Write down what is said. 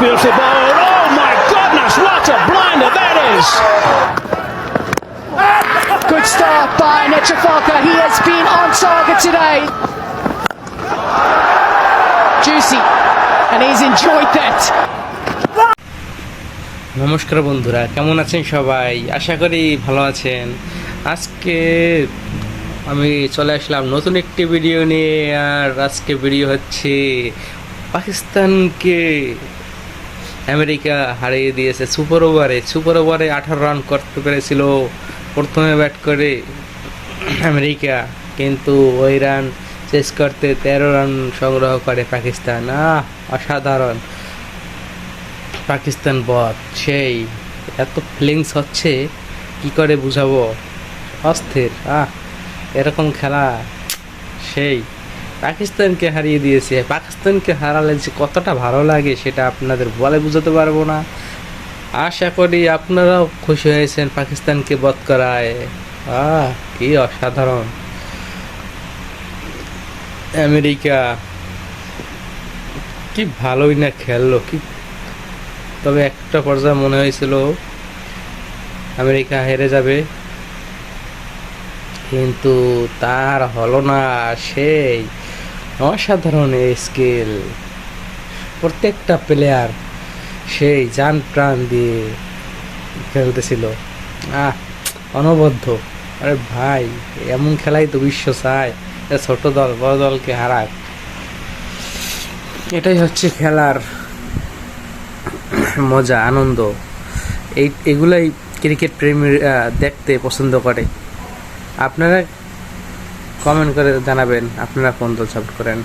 beautifully bowled. Oh my goodness, what a blinder that is! Good start by Netrafalka. He has been on target today. Juicy. And he's enjoyed that. নমস্কার বন্ধুরা কেমন আছেন সবাই আশা করি ভালো আছেন আজকে আমি চলে আসলাম নতুন একটি ভিডিও নিয়ে আর আজকে ভিডিও হচ্ছে পাকিস্তানকে আমেরিকা হারিয়ে দিয়েছে। সুপার ওভারে সুপার ওভারে আঠারো রান করতে পেরেছিল। প্রথমে ব্যাট করে আমেরিকা, কিন্তু ওই রান শেষ করতে তেরো রান সংগ্রহ করে পাকিস্তান। আহ, অসাধারণ। পাকিস্তান বধ সেই। এত ফিলিংস হচ্ছে, কি করে বুঝাবো? অস্থির। আহ, এরকম খেলা, সেই। পাকিস্তানকে হারিয়ে দিয়েছে। পাকিস্তানকে হারালে যে কতটা ভালো লাগে সেটা আপনাদের বলে বুঝাতে পারব না। আশা করি আপনারাও খুশি হয়েছেন পাকিস্তানকে বধ করায়। কি অসাধারণ। আমেরিকা, কি ভালোই না খেললো, কি তবে একটা পর্যায়ে মনে হয়েছিল আমেরিকা হেরে যাবে। কিন্তু তার হলো না, সেই অসাধারণ এই স্কিল প্রত্যেকটা প্লেয়ার সেই যান প্রাণ দিয়ে খেলতেছিল। আহ, অনবদ্য। আরে ভাই, এমন খেলাই তো বিশ্ব চায়। ছোট দল, বড় দলকে হারাক। এটাই হচ্ছে খেলার মজা, আনন্দ। এই, এগুলাই ক্রিকেট প্রেমী দেখতে পছন্দ করে। আপনারা কমেন্ট করে জানাবেন আপনারা কোন দল সাপোর্ট করেন।